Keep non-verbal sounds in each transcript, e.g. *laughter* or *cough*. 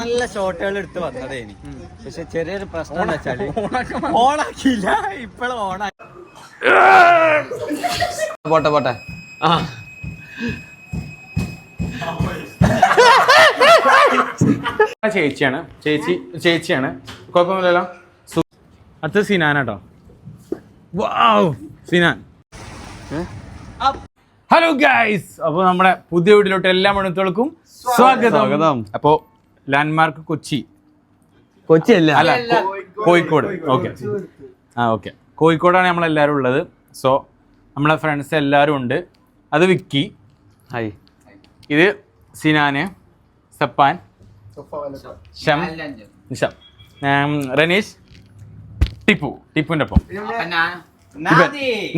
നല്ല ഷോട്ടുകൾ എടുത്ത് വന്നതേനി പക്ഷെ ചെറിയൊരു പ്രശ്നം എന്ന് വെച്ചാൽ ഓണാക്കിയില്ല. ഇപ്പോഴും ഓണാക്കി പോട്ടെ പോട്ടെ. ആ. ചേച്ചിയാണ്. ചേച്ചി ചേച്ചിയാണ്. കുഴപ്പമില്ലല്ലോ അത് അടുത്ത സിനാനാട്ടോ. വാവ് സിനാൻ. ഹലോ ഗൈസ് അപ്പോൾ നമ്മുടെ പുതിയ വീട്ടിലോട്ട് എല്ലാ മണിത്തോൾക്കും സ്വാഗതം. സ്വാഗതം. അപ്പോൾ ലാൻഡ്മാർക്ക് കൊച്ചി. കൊച്ചി അല്ല അല്ല കോഴിക്കോട്. ഓക്കെ ആ ഓക്കെ കോഴിക്കോടാണ് നമ്മളെല്ലാവരും ഉള്ളത്. സോ നമ്മളെ ഫ്രണ്ട്സ് എല്ലാവരും ഉണ്ട്. അത് വിക്കി. ഹായ് ഇത് സിനാന്. സപ്പാൻ. ഷം. നിഷം. റനീഷ് ടിപ്പു. ടിപ്പുവിന്റെ ഒപ്പം.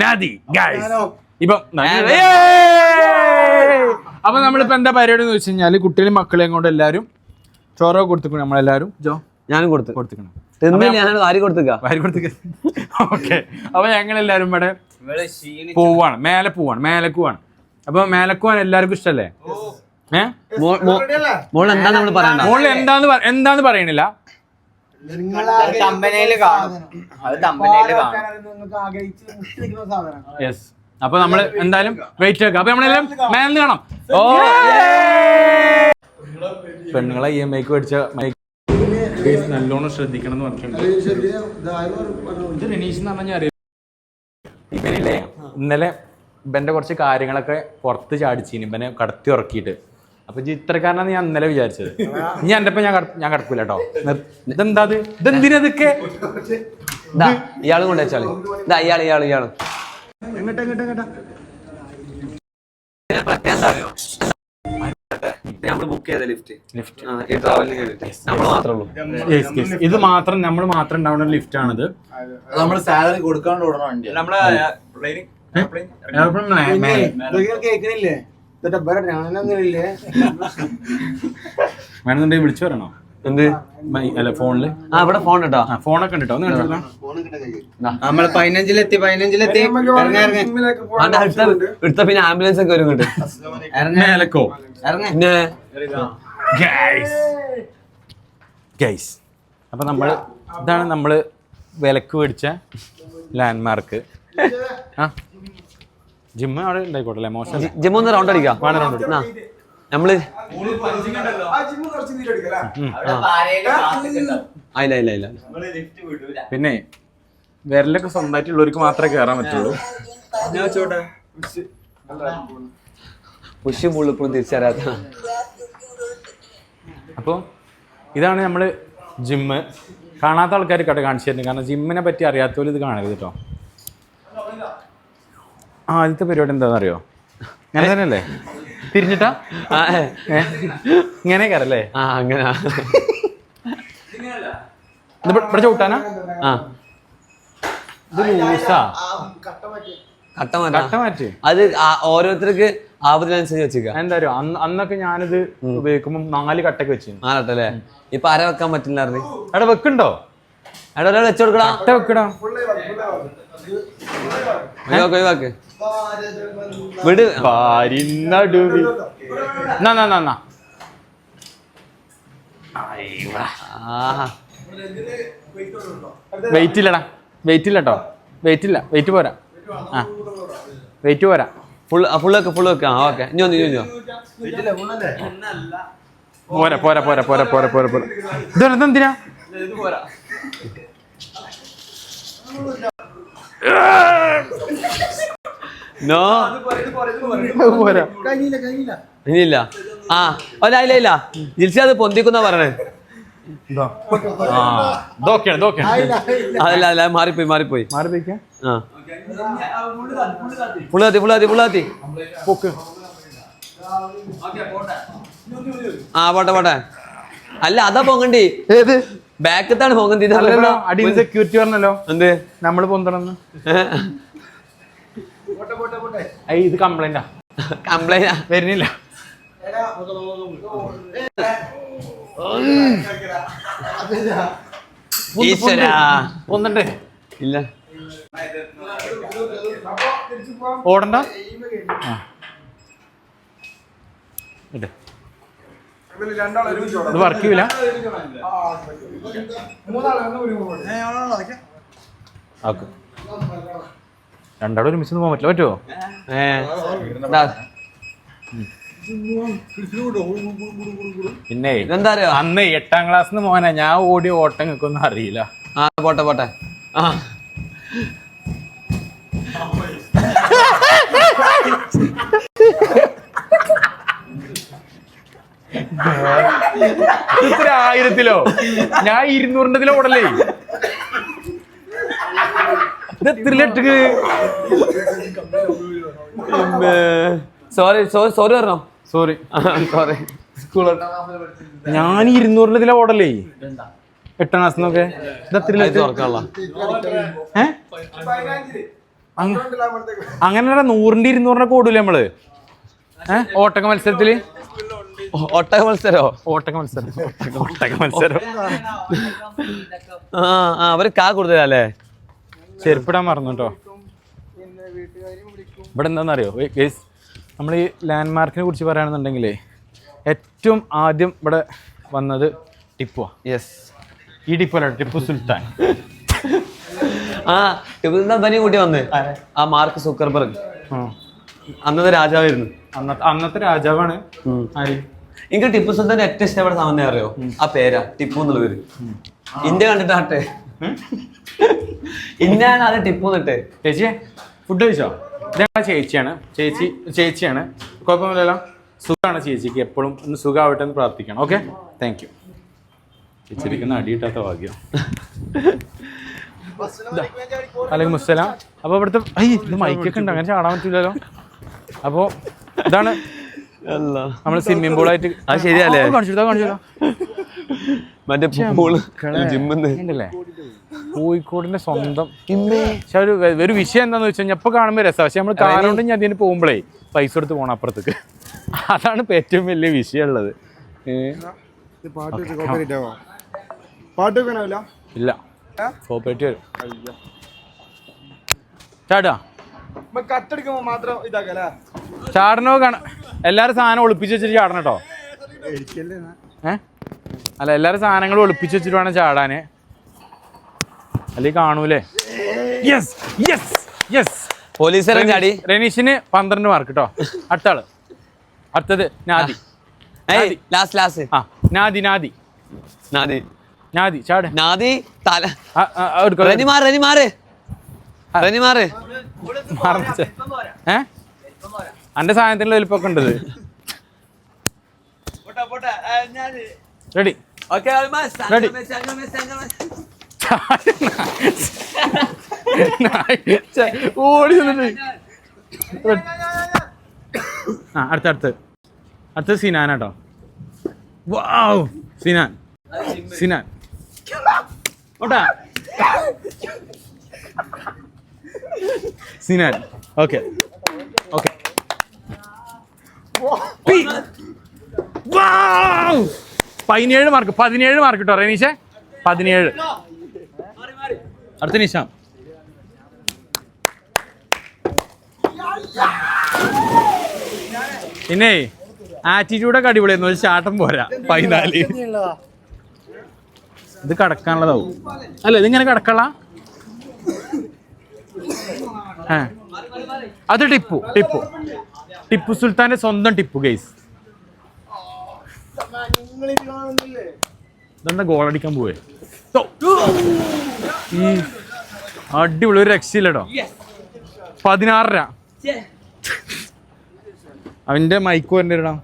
നാദി. ഗൈസ് ഇപ്പം അപ്പൊ നമ്മളിപ്പോ എന്താ പരിപാടി എന്ന് വെച്ച് കഴിഞ്ഞാൽ കുട്ടികളും മക്കളെയും കൊണ്ട് എല്ലാരും ചോറോ കൊടുത്തിക്കണം നമ്മളെല്ലാരും? ജോ ഞാനും കൊടുത്തു. കൊടുത്തിക്കണം? വാരി കൊടുത്തിക്ക. ഓക്കെ. അപ്പൊ ഞങ്ങൾ എല്ലാരും ഇവിടെ പോവാണ്. മേലെ പോവാണ്. മേലെ പോവാണ്. അപ്പൊ മേലക്കുവാൻ പോവാൻ എല്ലാവർക്കും ഇഷ്ടല്ലേ? മോൾ എന്താ നമ്മൾ പറയണ്ട? മോളിൽ എന്താന്ന് എന്താന്ന് പറയണില്ല? യെസ് അപ്പൊ നമ്മൾ എന്തായാലും വെയിറ്റ് വെക്കാം അപ്പൊ നമ്മളെല്ലാം മേലെന്ന് കാണാം. ഓ പെണ്ണുങ്ങളെ ഇ എം ഐക്ക് മേടിച്ച മൈക്ക് നല്ലോണം ശ്രദ്ധിക്കണം എന്ന് പറഞ്ഞിട്ടുണ്ട് രനീഷ് എന്ന് പറഞ്ഞാൽ അറിയാം. ഇവനില്ലേ ഇന്നലെ ഇവന്റെ കുറച്ച് കാര്യങ്ങളൊക്കെ പുറത്ത് ചാടിച്ചീന് ഇവനെ കടത്തി ഉറക്കിയിട്ട്. അപ്പൊ ചിത്രക്കാരനാണ് ഞാൻ ഇന്നലെ വിചാരിച്ചത്. ഇനി എന്റെ ഞാൻ കട- ഞാൻ കടക്കൂല കേട്ടോ ഇതെന്താ ഇത്? ഇതെന്തിനാ ഇതൊക്കെ? *laughs* ദാ ഇയാളും കൊണ്ട് വെച്ചാളി ഇതാ ഇയാൾ ഇയാൾ ഇയാൾ. Yes, yes. ഇത് മാത്രം നമ്മൾ മാത്രം ഉണ്ടാവുന്ന ലിഫ്റ്റ് ആണിത്. നമ്മൾ സാലറി കൊടുക്കാണ്ട് ഓടണ വേണമെന്നുണ്ടെങ്കിൽ വിളിച്ചു പറയണോ? എന്ത്? മൈ- അല്ല ഫോണിൽ? ആ ഇവിടെ ഫോൺ കേട്ടോ ഫോണൊക്കെ ഉണ്ട് കേട്ടോ ഒന്ന് കണ്ടോ? നമ്മൾ പതിനഞ്ചിലെത്തി പതിനഞ്ചിലെത്തി. അടുത്ത പിന്നെ ആംബുലൻസ് ഒക്കെ വരും ഇറങ്ങോ. ഗൈസ് അപ്പൊ നമ്മൾ ഇതാണ് നമ്മൾ വിലക്ക് മേടിച്ച ലാൻഡ്മാർക്ക് ആ. ജിമ്മ് അവിടെ ഉണ്ടായിക്കോട്ടെ മോശം ജിമ്മ ഒന്ന് റൗണ്ട് അടിക്കാം. റൗണ്ട് അടിക്കാം. നമ്മൾ ആ, ഇല്ല ഇല്ല ഇല്ല. പിന്നെ വിരലൊക്കെ സ്വന്തമായിട്ടുള്ളവർക്ക് മാത്രമേ കയറാൻ പറ്റുള്ളൂ. പുഷ് പുള്ളിപ്പും തിരിച്ചറിയാത്ത. അപ്പോൾ ഇതാണ് നമ്മൾ ജിമ്മ്. കാണാത്ത ആൾക്കാർ കട കാണിച്ചു തരുന്നത്. കാരണം ജിമ്മിനെ പറ്റി അറിയാത്തവർ ഇത് കാണരുത് കേട്ടോ ആ ആദ്യത്തെ പരിപാടി എന്താണെന്നറിയോ? ഞാൻ തന്നെയല്ലേ? തിരിഞ്ഞിട്ടാ? ഇങ്ങനെ കയറല്ലേ ആ അങ്ങനെ. ഇവിടെ ചവിട്ടാനാ? ആ. ഇത് ലൂസാ. കട്ട മാറ്റാ. കട്ട മാറ്റി. അത് ഓരോരുത്തർക്ക് ആപത്തിനനുസരിച്ച് വെച്ചു എന്തായാലും അന്ന് അന്നൊക്കെ ഞാനിത് ഉപയോഗിക്കുമ്പോൾ നാല് കട്ടൊക്കെ വെച്ചു നാലട്ടല്ലേ ഇപ്പൊ അര വെക്കാൻ പറ്റില്ലായിരുന്നു? അവിടെ വെക്കുണ്ടോ എടാ ഒരാൾ വെച്ചു കൊടുക്കടാ. കട്ട വെക്കടാ. ഒഴിവാക്ക് ഒഴിവാക്ക്. വിട്. എന്നാ എന്നാ, എന്നാ വെയിറ്റ് ഇല്ലടാ വെയിറ്റ് ഇല്ല കേട്ടോ വെയിറ്റ് ഇല്ല വെയിറ്റ് പോരാ. ആ. വെയിറ്റ് പോരാ. ഫുൾ ഫുൾ വെക്ക് ഫുൾ വെക്ക്. ആ ഓക്കെ. ഇനി ഒന്ന് ഇനി പോരാ പോരാ പോരാ പോരാ പോരാ പോരാ പോരാ. ഇതെന്തിനാ? നോ പോരാ. ഇനിയില്ല. ആ അല്ല ഇല്ല ഇല്ല ജിൽസി അത് പൊന്തിക്കുന്ന പറഞ്ഞേ അതല്ല അല്ല മാറിപ്പോയി മാറിപ്പോയി. ആ. ഫുള്ളാത്തി ഫുള്ളാത്തി പൊക്ക്. ആ പോട്ടെ പോട്ടെ. അല്ല അതാ പൊങ്ങണ്ടി. ഏത്? ബാക്കത്താണ് പോകുന്നത് അടി സെക്യൂരിറ്റി പറഞ്ഞല്ലോ. എന്ത്? ഇത് കംപ്ലൈന്റാ കംപ്ലൈന്റ് വരുന്നില്ല. ഇല്ല. ഓടണ്ട. ആ. ഇട്. ഇത് വർക്ക് ചെയ്യൂല? ആക്ക്. രണ്ടാളും ഒരുമിച്ച് പോകാൻ പറ്റില്ല. പറ്റുമോ പിന്നെ ഇതെന്താ അറിയോ അന്ന് എട്ടാം ക്ലാസ്സിൽ നിന്ന് മോനെ ഞാൻ ഓടി ഓട്ടം നിൽക്കൊന്നും അറിയില്ല. ആ പോട്ടെ പോട്ടെ. ആ. ഇത്ര ആയിരത്തിലോ ഞാൻ ഇരുന്നൂറിന്റെതിലോ ഓടല്ലേ ഇത് ലെറ്റക്ക് സോറി സോറി സോറി പറഞ്ഞോ? സോറി സോറി ഞാൻ ഇരുന്നൂറിന്റെതിലോ ഓടല്ലേ എട്ടാം ക്ലാസ് നോക്കെ ഇത് അങ്ങനെ നൂറിന്റെ ഇരുന്നൂറിനൊക്കെ ഓടൂലേ നമ്മൾ? ഏഹ് ഓട്ടക്ക മത്സരത്തിൽ? ഒട്ടക മത്സരോ ഓട്ടക മത്സരം ഒട്ടക മത്സരം ആ ആ അവർ കാ കൂടുതലല്ലേ? ചെരുപ്പിടാൻ മറന്നു കേട്ടോ ഇവിടെ എന്താണെന്നറിയോ? നമ്മൾ ഈ ലാൻഡ് മാർക്കിനെ കുറിച്ച് പറയുകയാണെന്നുണ്ടെങ്കിൽ ഏറ്റവും ആദ്യം ഇവിടെ വന്നത് ടിപ്പുവാ. യെസ് ഈ ടിപ്പു അല്ല ടിപ്പു സുൽത്താൻ. ആ ടിപ്പു സുൽത്താൻ ബനി കൂട്ടി വന്ന്? ആ മാർക്ക് സുക്കർബർഗ്. അന്നത്തെ രാജാവായിരുന്നു. അന്നത്തെ അന്നത്തെ രാജാവാണ് ആര്? എനിക്ക് ടിപ്പു സുൽത്താൻ ഏറ്റവും ഇഷ്ടപ്പെട്ട സാധനം അറിയോ? ആ പേരാ ടിപ്പു എന്നുള്ള പേര് ഇന്ത്യ കണ്ടിട്ടാട്ടെ ഇന്ത്യയാണ് അത് ടിപ്പു എന്നിട്ട്. ചേച്ചി ഫുഡ് കഴിച്ചോ? ഇതാണ് ചേച്ചിയാണ്. ചേച്ചി ചേച്ചിയാണ്. കുഴപ്പമൊന്നുമില്ലല്ലോ. സുഖമാണ് ചേച്ചിക്ക് എപ്പോഴും. ഒന്ന് സുഖമാവട്ടെ എന്ന് പ്രാർത്ഥിക്കണം. ഓക്കെ താങ്ക് യു ചേച്ചിരിക്കുന്ന അടിയിട്ടാത്ത ഭാഗ്യം. അല്ലെങ്കിൽ മുസ്സലാം അപ്പോൾ ഇവിടുത്തെ ഐ ഇത് മൈക്കൊക്കെ ഉണ്ട്. അങ്ങനെ ചാടാൻ പറ്റില്ലല്ലോ അപ്പോൾ ഇതാണ് നമ്മൾ സ്വിമ്മിംഗ് പൂളായിട്ട് അത് ശരിയല്ലേ? കാണിച്ചു കാണിച്ചോ മറ്റേ പൂൾ ജിമ്മിന്ന്. കോഴിക്കോടിന്റെ സ്വന്തം. പക്ഷെ ഒരു ഒരു വിഷയം എന്താന്ന് വെച്ച് കഴിഞ്ഞാൽ ഇപ്പൊ കാണുമ്പോൾ രസം. പക്ഷെ നമ്മൾ കാറുകൊണ്ട് ഞാൻ അതിന് പോകുമ്പോഴേ പൈസ എടുത്ത് പോണം അപ്പുറത്തേക്ക്. അതാണ് ഇപ്പൊ ഏറ്റവും വലിയ വിഷയം വെക്കാനാവില്ല ഇല്ല? കോപ്പറേറ്റ് വരും. ചാടാ മാത്രം ഇതാക്കല്ലേ? ചാടനോ കാണ എല്ലാരും സാധനം ഒളിപ്പിച്ച് വെച്ചിട്ട് ചാടണം കേട്ടോ. ഏഹ് അല്ല എല്ലാരും സാധനങ്ങളും ഒളിപ്പിച്ച് വെച്ചിട്ട് വേണം ചാടാന്. അല്ലെങ്കിൽ കാണൂലേ? യെസ് യെസ് യെസ് പോലീസുകാരൻ ചാടി. രനീഷിന് പന്ത്രണ്ട് മാർക്ക് കേട്ടോ അടുത്ത ആൾ അടുത്തത് നാദി. ഏയ് ലാസ്റ്റ് ലാസ്റ്റ് ആ നാദി നാദി. നാദി. നാദി ചാട്. നാദി തല. റനി മാറ് റനി മാറ്. മാറ്. മറന്നേ. ഏ? അന്റെ സാധനത്തിന്റെ വലിപ്പൊക്കെ ഉണ്ട് റെഡി. റെഡി. ഓടി ആ അടുത്ത അടുത്ത്. അടുത്ത സിനാൻ കേട്ടോ വാവ് സിനാൻ. സിനാൻ. ഓട്ടാ സിനാൻ. ഓക്കെ. ഓക്കെ. പതിനേഴ് മാർക്ക് പതിനേഴ് മാർക്ക് കേട്ടോ റനീഷെ? പതിനേഴ്. അടുത്ത നിശാം പിന്നെ ആറ്റിറ്റ്യൂഡൊക്കെ അടിപൊളിയായിരുന്നു. ഒരു ചാട്ടം പോരാ. പതിനാല്. ഇത് കടക്കാനുള്ളതാവും. അല്ല ഇതിങ്ങനെ കടക്കള. അത് ടിപ്പു ടിപ്പു. ടിപ്പു സുൽത്താന്റെ സ്വന്തം ടിപ്പു ഗൈസ് ഇതെന്താ ഗോളടിക്കാൻ പോവേ? അടിപൊളി ഒരു രക്ഷയില്ലടോ. പതിനാറര. അവന്റെ മൈക്ക് വരണ്ടിടാം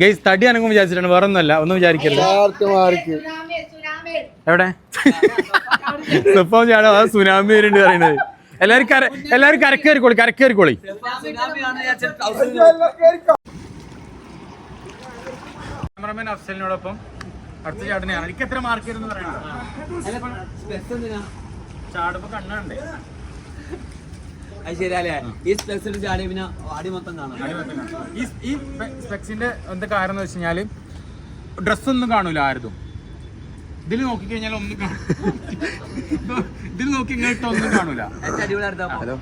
ഗൈസ് തടി അനങ്ങും വിചാരിച്ചിട്ടാണ് വേറെ ഒന്നുമല്ല ഒന്നും വിചാരിക്കരുത്. എവിടെ? സുപ്പം ചാടാ ആ സുനാമി വരുന്നുണ്ട് പറയുന്നത് എല്ലാവരും കര കയറിക്കോളി കരക്കേറിക്കോളി കരക്കേറിക്കോളി. ക്യാമറമാൻ അഫ്സലിനോടൊപ്പം അടുത്ത ചാടിനെയാണ്. എനിക്ക് എത്ര മാർക്ക് ചാടുമ്പോ കണ്ണുണ്ടേ. അത് ശരിയല്ലേ? ഈ സ്പെഷ്യൽ ചാടി പിന്നെ അടി മൊത്തം കാണാം. ഈ ഈ സ്പെക്സിന്റെ എന്താ കാരണം എന്ന് വെച്ച് കഴിഞ്ഞാൽ ഡ്രസ്സൊന്നും കാണൂല ആരതും. ഇതിൽ നോക്കി കഴിഞ്ഞാൽ ഒന്നും *laughs* ഇതിൽ നോക്കി ഇങ്ങോട്ട് ഒന്നും കാണൂല ഹലോ.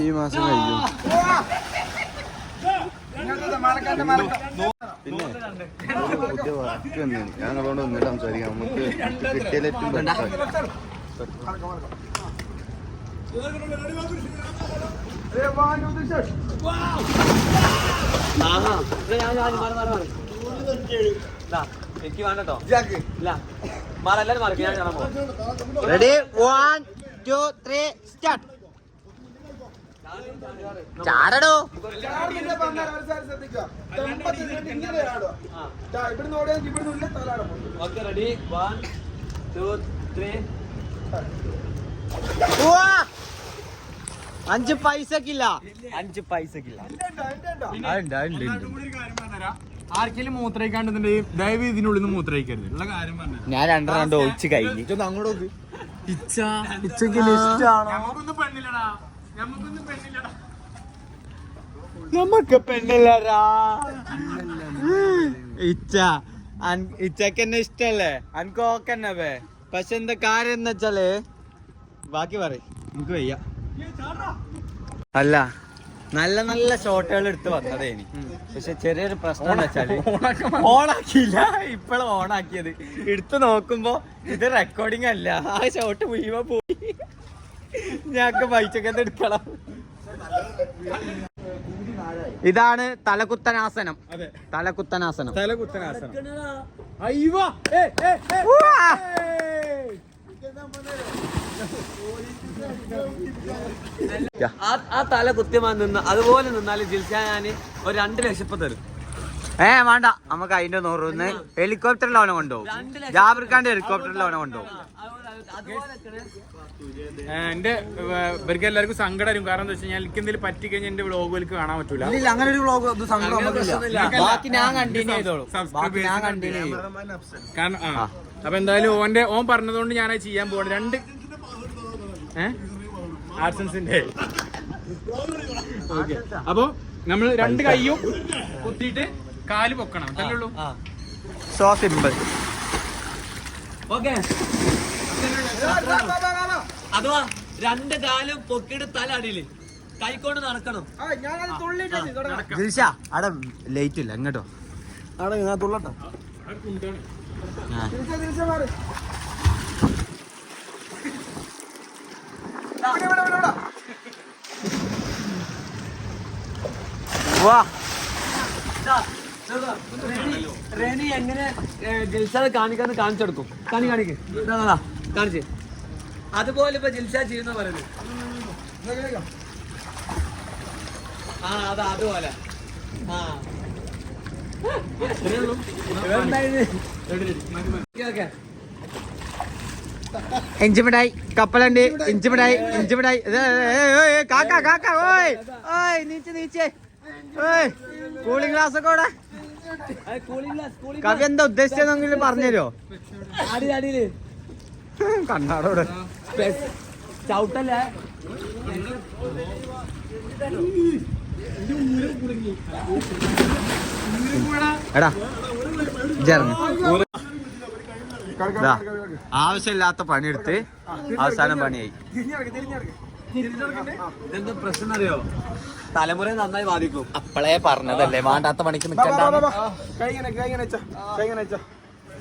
ഈ മാസം കഴിയും. പിന്നെ പുതിയ വർക്ക് വന്നു ഞാൻ അതുകൊണ്ട് വന്നിട്ട് സംസാരിക്കാം. നമുക്ക് കിട്ടിയാലും. ദാ, എനിക്ക് വേണ്ടോ ഇല്ല മാറ എല്ലാരും മാറി ഞാൻ കാണാൻ പോവാം. Ready one two three start ചാടടോ. Okay ready one two three. അഞ്ച് പൈസക്കില്ല. അഞ്ച് പൈസക്കില്ല. ആർക്കെങ്കിലും മൂത്രയിക്കാണ്ടെന്നുണ്ടെങ്കിൽ ദയവ് ഇതിനുള്ളിൽ നിന്ന് മൂത്രയിക്കരുത്. ഉള്ള കാര്യം പറഞ്ഞു ഞാൻ രണ്ടെണ്ണം രണ്ടോ ഒഴിച്ച് കഴിഞ്ഞു. ഇച്ച നമുക്കൊന്നും പെണ്ണില്ലടാ. നമുക്കൊന്നും പെണ്ണില്ലടാ നമുക്ക് ഇച്ച ഇച്ചക്ക് എന്നെ ഇഷ്ടല്ലേ? അനക്ക് ഓക്കന്നവേ പക്ഷെ എന്താ കാര്യം എന്ന് വെച്ചാൽ ബാക്കി പറ എനിക്ക് വയ്യ. അല്ല നല്ല നല്ല ഷോട്ടുകൾ എടുത്ത് വന്നതേ ഇനി പക്ഷെ ചെറിയൊരു പ്രശ്നം എന്ന് വെച്ചാൽ ഓണാക്കിയില്ല. ഇപ്പോഴും ഓണാക്കിയത്. എടുത്ത് നോക്കുമ്പോ ഇത് റെക്കോർഡിംഗ് അല്ല. ആ ഷോട്ട് മുഴുവൻ പോയി. ഞങ്ങക്ക് ബൈച്ചൊക്കെ എടുക്കണം ഇതാണ് തലകുത്തനാസനം. അതെ. തലകുത്തനാസനം. തലകുത്തനാസനം. ആ ആ തല കുത്തിയമാൻ നിന്ന് അതുപോലെ നിന്നാൽ ജിൽസാ ഞാൻ ഒരു രണ്ട് ലക്ഷം തരും. ഏ വേണ്ട. നമുക്ക് അതിന്റെ നൂറ് ഒന്ന് ഹെലികോപ്റ്ററിൽ അവനെ കൊണ്ടുപോകും. ജാബിർഖാന്റെ ഹെലികോപ്റ്ററിൽ അവനെ കൊണ്ടുപോകും. എന്റെ ഇവർക്ക് എല്ലാവർക്കും സങ്കടം വരും. കാരണം എന്താ വെച്ചാൽ എനിക്ക് എന്തെങ്കിലും പറ്റി കഴിഞ്ഞാൽ എന്റെ എനിക്ക് കാണാൻ പറ്റൂല. അങ്ങനെ ഒരു വ്ളോഗ് ബാക്കി ഞാൻ കണ്ടിന്യൂ ചെയ്തോളൂ. ബാക്കി ഞാൻ കണ്ടിന്യൂ ചെയ്യും കാരണം ആ. അപ്പൊ എന്തായാലും ഓന്റെ ഓൻ പറഞ്ഞതുകൊണ്ട് ഞാനത് ചെയ്യാൻ പോകണം രണ്ട് ആർസൻസിന്റെ ഓക്കെ. അപ്പൊ നമ്മൾ രണ്ട് കൈയും കുത്തിയിട്ട് കാൽ പൊക്കണം. അതല്ലേ ഉള്ളൂ? So simple okay. അഥവാ രണ്ട് കാലും പൊക്കിയിട്ട് തല അടിയിൽ. കൈക്കൊണ്ട് നടക്കണം. ദിൽഷ അവിടെ ലേറ്റ് ഇല്ല എങ്ങോട്ടോ? വാ. റെനി എങ്ങനെ ജിൽസാദ് കാണിക്കാന്ന് കാണിച്ചെടുക്കും. കാണി കാണിക്കേ. എന്താ ഇതാ, കാണിച്ച്. അതുപോലെ ഇപ്പൊ ജിൽസ ചെയ്യുന്ന പറയുന്നത് ആ അതാ അതുപോലെ. ആ. ഇഞ്ചിമിടായി കപ്പലുണ്ട് ഇഞ്ചിമിടായി ഇഞ്ചിമിടായി കാക്ക കാക്ക ഓയ് ഓയ് നീച്ച് നീച്ചേ. ഓയ് കൂളിംഗ് ഗ്ലാസ് ഒക്കെ ഇവിടെ കവി എന്താ ഉദ്ദേശിച്ചതെന്നെങ്കിലും പറഞ്ഞുതരോ glass. *laughs* കണ്ണാടോടെ. ചവിട്ടല്ലേ? എടാ ആവശ്യമില്ലാത്ത പണിയെടുത്ത് അവസാനം പണിയായി. ഇതെന്താ പ്രശ്നം അറിയോ തലമുറ നന്നായി ബാധിക്കും. അപ്പളേ പറഞ്ഞതല്ലേ വേണ്ടാത്ത പണിക്ക് നിൽക്കണ്ട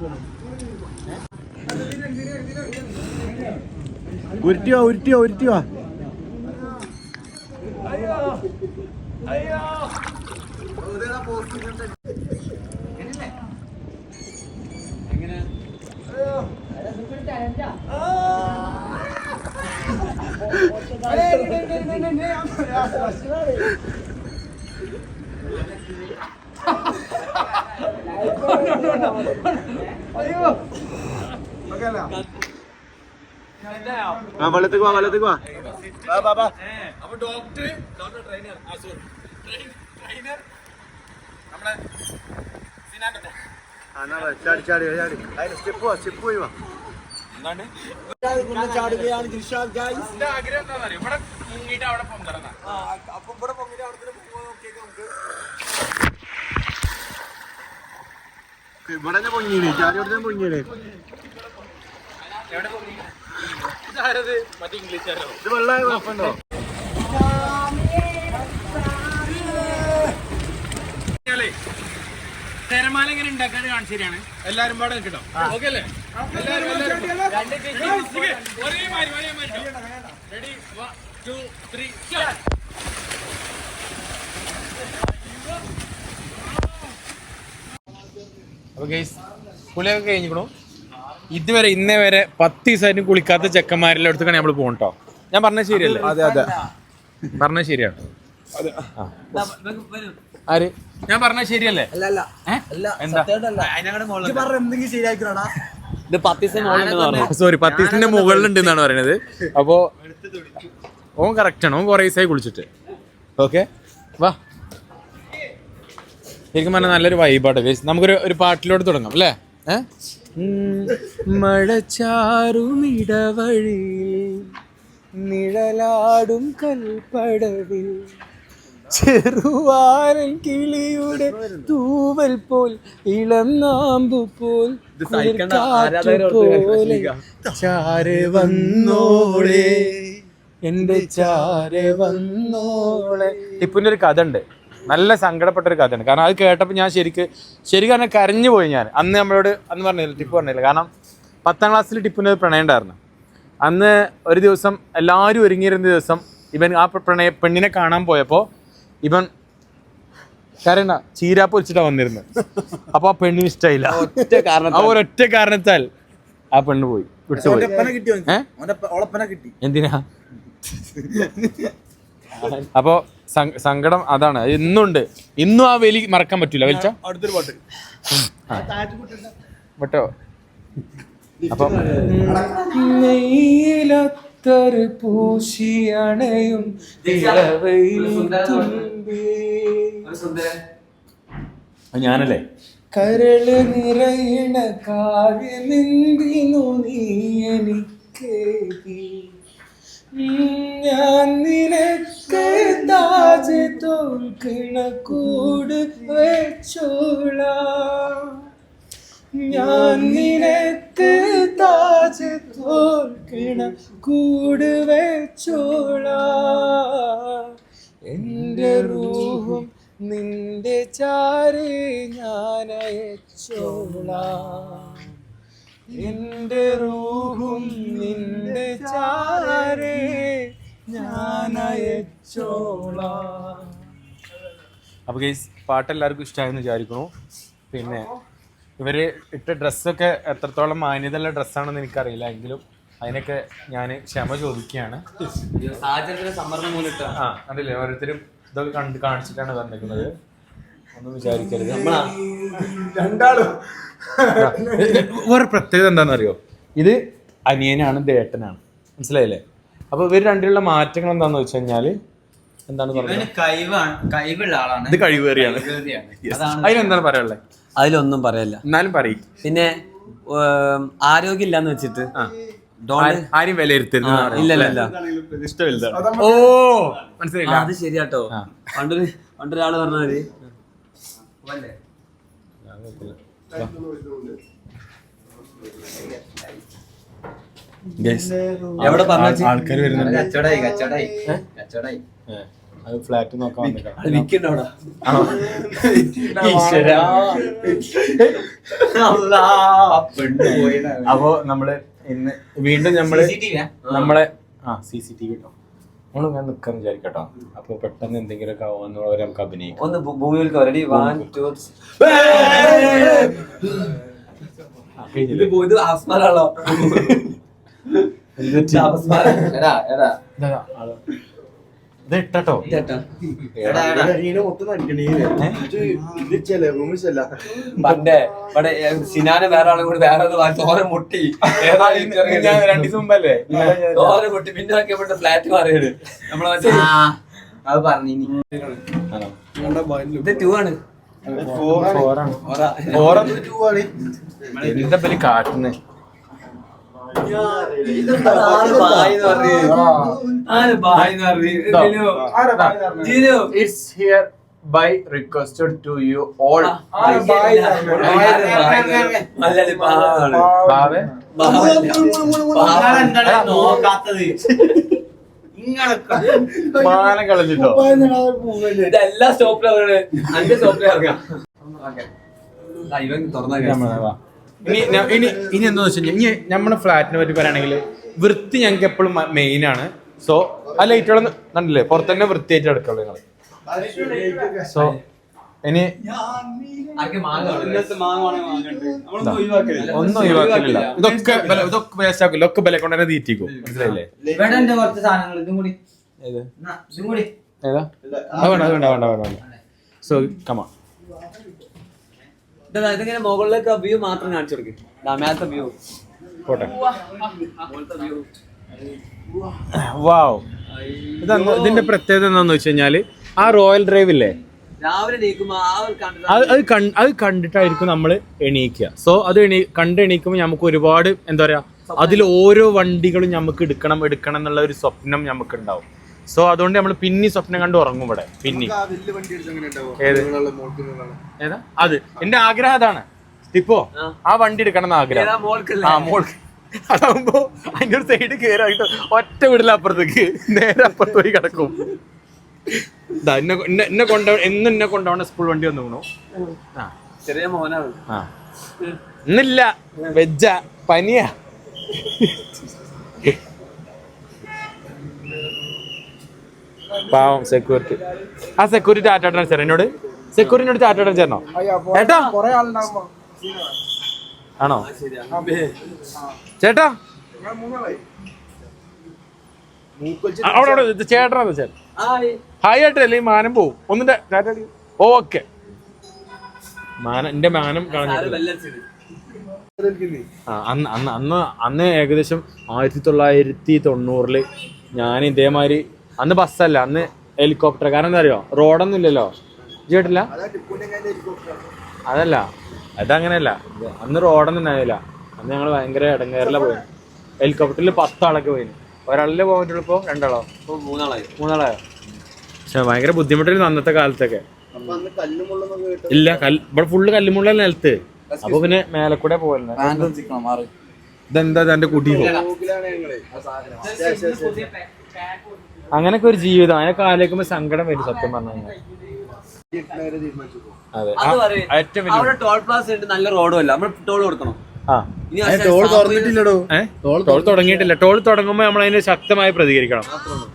പറ്റി എന്താ പറ്റി ഉരുട്ടിയോ? ഉരുട്ടിയോ ആ വെള്ളത്തേക്ക് വാ വെള്ളത്തേക്ക് വാ. വാ വാ വാ. അപ്പൊ ഡോക്ടർ ഡോക്ടർ ട്രെയിനർ ആ സോറി ട്രെയിനർ നമ്മുടെ സിനാന്റെ ആ എന്നാ ചാടി ചാടി ചാടി. അതിന് സ്റ്റെപ്പ് വാ സ്റ്റെപ്പ് പോയി വാ. ചാടുകയാണ് ആഗ്രഹം എന്താണെന്ന് അറിയോ ഇവിടെ മുങ്ങിയിട്ട് അവിടെ പൊന്തറന്ന അപ്പൊ ഇവിടെ പൊങ്ങിട്ട് അവിടെ തന്നെ പോകാൻ നോക്കിയേക്ക് നമുക്ക് ഇവിടെ പൊങ്ങിയില്ലേ? മറ്റേ ഇംഗ്ലീഷുകാരോ ഇത് വെള്ളമായ കുഴപ്പമുണ്ടോ? തിരമാല എങ്ങനെ ഉണ്ടാക്കാൻ കാണിച്ചു തരാണ് എല്ലാരും പാടെ നിൽക്കട്ടോ. ഓക്കെ അല്ലേ? എല്ലാരും എല്ലാരും ഒരേ മാതിരി ഒരേ മാതിരി റെഡി വൺ ടു ത്രീ അപ്പൊ ഗൈസ് കുളിയൊക്കെ കഴിഞ്ഞിക്കണു ഇതുവരെ ഇന്നേ വരെ പത്ത് ദിവസമായിട്ടും കുളിക്കാത്ത ചെക്കന്മാരെല്ലാം അടുത്തൊക്കെ നമ്മൾ പോകട്ടോ ഞാൻ പറഞ്ഞത് ശരിയല്ലേ? അതെ അതെ. പറഞ്ഞത് ശരിയാണ്. ആര്? ഞാൻ പറഞ്ഞത് ശരിയല്ലേ? സോറി പത്ത് ദിവസത്തിന്റെ പറഞ്ഞു മുകളിലുണ്ട് എന്നാണ് പറയുന്നത് അപ്പോ ഓൻ കറക്റ്റ് ആണ്. ഓൻ കൊറേ ദിവസമായി കുളിച്ചിട്ട്. ഓക്കെ വാ. ശരിക്കും പറഞ്ഞാൽ നല്ലൊരു വൈബാട്ട് ഗൈസ് നമുക്കൊരു ഒരു പാട്ടിലോട്ട് തുടങ്ങാം അല്ലേ? മഴച്ചാറുമിടവഴിയിൽ നിഴലാടും കൽപ്പടവിൽ ചെറുവാരൻ കിളിയുടെ തൂവൽ പോൽ ഇളം നാമ്പു പോൽ പോലെ ചാരെ വന്നോളെ. എന്റെ ചാരെ വന്നോളെ. ടിപ്പുവിന്റെ ഒരു കഥ ഉണ്ട്. നല്ല സങ്കടപ്പെട്ട ഒരു കഥയാണ്. കാരണം അത് കേട്ടപ്പോൾ ഞാൻ ശരിക്ക് ശരിക്കും പറഞ്ഞാൽ കരഞ്ഞു പോയി ഞാൻ. അന്ന് നമ്മളോട് അന്ന് പറഞ്ഞില്ല ടിപ്പ് പറഞ്ഞില്ല? കാരണം പത്താം ക്ലാസ്സിൽ ടിപ്പിന് ഒരു പ്രണയം ഉണ്ടായിരുന്നു. അന്ന് ഒരു ദിവസം എല്ലാവരും ഒരുങ്ങിയിരുന്ന ദിവസം ഇവൻ ആ പ്രണയ പെണ്ണിനെ കാണാൻ പോയപ്പോൾ ഇവൻ കരണ്ട ചീരാപ്പ് വെച്ചിട്ടാ വന്നിരുന്നത് അപ്പൊ ആ പെണ്ണിന് ഇഷ്ടമായില്ല ആ ഒരൊറ്റ കാരണത്താൽ ആ പെണ്ണ് പോയി. വിട്ടുപോയി? എന്തിനാ? അപ്പോ സങ്ക- സങ്കടം അതാണ്. അത് ഇന്നുണ്ട്. ഇന്നും ആ വെലി മറക്കാൻ പറ്റൂല. വലിച്ച? അടുത്തൊരു പാട്ട്. വിട്ടോ. അപ്പം നെയ്യിലത്തറ് പൂശിയണയും ഞാനല്ലേ? കരൾ നിറയണ കാവ്യമെന്തിനു നീ എനിക്ക് ഞാൻ നിനക്ക് തോൽക്കണ കൂട് വെച്ചോളാം. ഞാൻ നിനക്ക് താജ് തോൽക്കണ കൂട് വെച്ചോള. എന്റെ റൂഹും നിന്റെ ചാരി ഞാൻ എന്റെ റൂഹും നിന്റെ ചാരേ ഞാൻ അപ്പൊ ഗൈസ് പാട്ട് എല്ലാവർക്കും ഇഷ്ടമായെന്ന് വിചാരിക്കുന്നു. പിന്നെ ഇവർ ഇട്ട ഡ്രസ്സൊക്കെ എത്രത്തോളം മാന്യതയുള്ള ഡ്രസ്സാണെന്ന് എനിക്കറിയില്ല. എങ്കിലും അതിനൊക്കെ ഞാൻ ക്ഷമ ചോദിക്കുകയാണ്. ആ അതില്ലേ ഓരോരുത്തരും ഇതൊക്കെ കണ്ട് കാണിച്ചിട്ടാണ് വന്നിരിക്കുന്നത്. ഒന്നും വിചാരിക്കരുത്. രണ്ടാളും. വേറെ പ്രത്യേകത എന്താണെന്നറിയോ? ഇത് അനിയനാണ് ദേട്ടനാണ് മനസ്സിലായില്ലേ? അപ്പോൾ ഇവർ രണ്ടിലുള്ള മാറ്റങ്ങൾ എന്താണെന്ന് വെച്ച് കഴിഞ്ഞാൽ എന്താണ് പറയുന്നത് കഴിവാണ് കഴിവുള്ള ആളാണ്. ഇത് കഴിവേറിയാണ്. അതിലെന്താണ് പറയാനുള്ളത് അതിലൊന്നും പറയല്ല. എന്നാലും പറയും. പിന്നെ ആരോഗ്യം ഇല്ലാന്ന് വെച്ചിട്ട് ഡോണ്ട് ആരും വിലയിരുത്തരുത് ഇല്ല. ഇല്ല ഇല്ല ഓ ആ, മനസ്സിലായില്ല. അത് ശരിയാട്ടോ. പണ്ടൊരു പണ്ടൊരാൾ പറഞ്ഞാൽ എവിടെ പറഞ്ഞു ആൾക്കാർ വരുന്നുണ്ട്. കച്ചവടായി കച്ചവടായി. കച്ചവടായി. അത് ഫ്ലാറ്റ് നോക്കാൻ വന്നിട്ടാണ്. അപ്പോ നമ്മൾ ഇന്ന് വീണ്ടും നമ്മൾ നമ്മളെ ആ സി സി ടി വി കേട്ടോ നമ്മൾ ഞാൻ നിക്കാന്ന് വിചാരിക്കട്ടോ. അപ്പൊ പെട്ടെന്ന് എന്തെങ്കിലുമൊക്കെ ആവാന്നുള്ളവരെ നമുക്ക് അഭിനയിക്കാം. ഒന്ന് ഭൂ- ഭൂമിയിലേക്ക് റെഡി വൺ ടു? ഇത് ആസ്മാരാണല്ലോ *laughs* എടാ എടാ. ഇത് ഇട്ടോ പണ്ടേ ഏ, സിനാനെ വേറെ ആളും കൂടി വേറെ തോരെ മുട്ടി. രണ്ടു ദിവസം മുമ്പല്ലേ? തോരെ മുട്ടി. പിന്നെ നോക്കിയപ്പോ ഫ്ലാറ്റ് മാറിയത് നമ്മളെ അത് പറഞ്ഞു ഇത് ടൂ ആണ്. കാട്ടുന്നേ? It's here by requested to you all. നോക്കാത്തത്? ഇങ്ങനെ മാനം കളഞ്ഞിട്ടോ ഇതെല്ലാ സ്റ്റോപ്പിലാണ് അഞ്ച് സ്റ്റോപ്പിൽ ഇറങ്ങാം. ആ, ഇവൻ തുറന്ന ഇനി ഇനി ഇനി എന്താ കഴിഞ്ഞാൽ ഇനി നമ്മുടെ ഫ്ലാറ്റിനെ പറ്റി പറയുകയാണെങ്കിൽ വൃത്തി ഞങ്ങൾക്ക് എപ്പോഴും മെയിൻ ആണ്. സോ ആ ലൈറ്റുകൾ കണ്ടില്ലേ? പുറത്ത് തന്നെ വൃത്തിയായിട്ട് എടുക്കുള്ളൂ നിങ്ങൾ സോ ഇനി ഒന്നും ഒഴിവാക്കില്ല ഇതൊക്കെ ഇതൊക്കെ വേസ്റ്റ് ആക്കില്ല. ഒക്കെ വില കൊണ്ട് തന്നെ തീറ്റിക്കും. മനസ്സിലായില്ലേ? കുറച്ച് സാധനങ്ങൾ. ഇതും കൂടി. ഏത്? എന്നാ, കൂടി. ഏതാ? അത് വേണ്ട അത് വേണ്ട വേണ്ട വേണ്ട. വേണ്ട സോ കമാ ഇതിങ്ങനെ മുകളിലേക്ക് വ്യൂ മാത്രം കാണിച്ചു കൊടുക്കും. മേലത്തെ വ്യൂ പോട്ടെ. വാവ്. ഇതെന്താ ഇതിന്റെ പ്രത്യേകത എന്താന്ന് വെച്ച് കഴിഞ്ഞാൽ ആ റോയൽ ഡ്രൈവ് ഇല്ലേ? രാവിലെ അത് അത് കണ്ടിട്ടായിരിക്കും നമ്മൾ എണീക്കുക. സോ അത് എണീ കണ്ട് എണീക്കുമ്പോൾ നമുക്ക് ഒരുപാട് എന്താ പറയാ അതിൽ ഓരോ വണ്ടികളും നമുക്ക് എടുക്കണം എടുക്കണം എന്നുള്ള ഒരു സ്വപ്നം നമുക്ക് ഉണ്ടാവും സോ അതുകൊണ്ട് നമ്മൾ പിന്നി സ്വപ്നം കണ്ട് ഉറങ്ങും ഇവിടെ. പിന്നി. ഏത്? ഏതാ? അത്. എന്റെ ആഗ്രഹം അതാണ്. ഇപ്പോ ആ. വണ്ടി എടുക്കണം എന്ന് ഏതാ ആഗ്രഹം ആ മോൾ അതാവുമ്പോ അതിന്റെ ഒരു സൈഡ് കയറായിട്ട് ഒറ്റ വീടില്ല അപ്പുറത്തേക്ക് നേരെ അപ്പുറത്ത് പോയി കിടക്കും. എന്നെ എന്നെ- കൊണ്ടോ എന്നും എന്നെ കൊണ്ടുപോകണ സ്കൂൾ വണ്ടി വന്നു വീണു. ആ. ചെറിയ മോനാണ്. ആ. ഇന്നില്ല. വെജ്ജ. പനിയാ. പാവം സെക്യൂരിറ്റി ആ സെക്യൂരിറ്റി ടാറ്റാട്ടൻ ചേരാ എന്നോട്? സെക്യൂരിറ്റിനോട് ഏട്ടാ കൊറേ ആളുണ്ടാകുമ്പോ ആണോ? ചേട്ടാ? അവിടെ അവിടെ ചേട്ടനാണോ ചേട്ടനാ ചേട്ടൻ. ഹായ്. ആയിട്ട് അല്ലെങ്കിൽ മാനം പോവും. ഒന്നിന്റെ ടാറ്റ ഓക്കെ. മാനം എന്റെ മാനം കളഞ്ഞിട്ടില്ല അന്ന് അന്ന് അന്ന് അന്ന് ഏകദേശം ആയിരത്തി തൊള്ളായിരത്തി തൊണ്ണൂറിൽ ഞാൻ ഇതേമാതിരി അന്ന് ബസ്സല്ല അന്ന് ഹെലികോപ്റ്റർ കാരണം എന്താ അറിയോ റോഡൊന്നും ഇല്ലല്ലോ കേട്ടില്ല അതല്ല. അതങ്ങനെയല്ല. അന്ന് റോഡൊന്നും ഉണ്ടായില്ല അന്ന് ഞങ്ങൾ ഭയങ്കര ഇടങ്ങേറില പോയി. ഹെലികോപ്റ്ററിൽ പത്താളൊക്കെ പോയി ഒരാളിലെ പോകാൻ പറ്റുള്ളൂ ഇപ്പോൾ രണ്ടാളോ മൂന്നാളായി. മൂന്നാളായോ? പക്ഷെ ഭയങ്കര ബുദ്ധിമുട്ടില്ല അന്നത്തെ കാലത്തൊക്കെ. ഇല്ല കല്ല് ഇവിടെ ഫുള്ള് കല്ലുമുള്ള നിലത്ത്. അപ്പൊ പിന്നെ മേലെ കൂടെ പോകല്ലേ ഇതെന്താ തന്റെ കുട്ടി അങ്ങനൊക്കെ ഒരു ജീവിതം. അതിനൊക്കെ ആലോചിക്കുമ്പോ സങ്കടം വരും സത്യം പറഞ്ഞു അതെ. ഏറ്റവും വലിയ ടോൾ തുടങ്ങുമ്പോ ഉണ്ട് നല്ല റോഡും അല്ല നമ്മൾ ടോൾ കൊടുക്കണം. ഏ? ടോൾ തുടങ്ങിയിട്ടില്ല. ടോൾ തുടങ്ങുമ്പോൾ നമ്മൾ അതിന് ശക്തമായി പ്രതികരിക്കണം.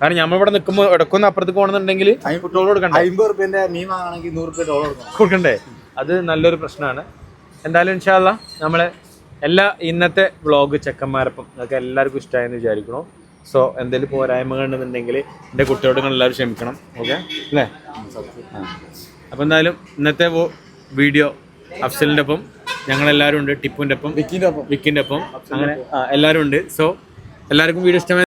കാരണം നമ്മൾ ഇവിടെ നിൽക്കുമ്പോൾ ഇടക്കൊന്ന് അപ്പുറത്തേക്ക് പോകണമെന്നുണ്ടെങ്കിൽ ടോൾ കൊടുക്കണ്ടേ? അമ്പത് റുപ്യന്റെ മീൻ വാങ്ങണമെങ്കിൽ നൂറ് റുപ്യ ടോൾ കൊടുക്കണം. കൊടുക്കണ്ടേ? അത് നല്ലൊരു പ്രശ്നമാണ്. എന്തായാലും ഇൻഷാല്ല നമ്മളെ എല്ലാ ഇന്നത്തെ വ്ളോഗ് ചെക്കന്മാരപ്പം നിങ്ങൾക്ക് എല്ലാവർക്കും ഇഷ്ടമായെന്ന് വിചാരിക്കണം സോ എന്തെങ്കിലും പോരായ്മകൾ ഉണ്ടെന്നുണ്ടെങ്കിൽ എന്റെ കുട്ടിയോട് എല്ലാവരും ക്ഷമിക്കണം. ഓക്കെ അല്ലേ? അപ്പം എന്തായാലും ഇന്നത്തെ വീഡിയോ അഫ്സലിന്റെ ഒപ്പം ഞങ്ങളെല്ലാവരും ഉണ്ട് ടിപ്പുവിന്റെ ഒപ്പം വിക്കിന്റെ ഒപ്പം. വിക്കിന്റെ ഒപ്പം. അങ്ങനെ എല്ലാവരും ഉണ്ട്. സോ എല്ലാവർക്കും വീഡിയോ ഇഷ്ടമായി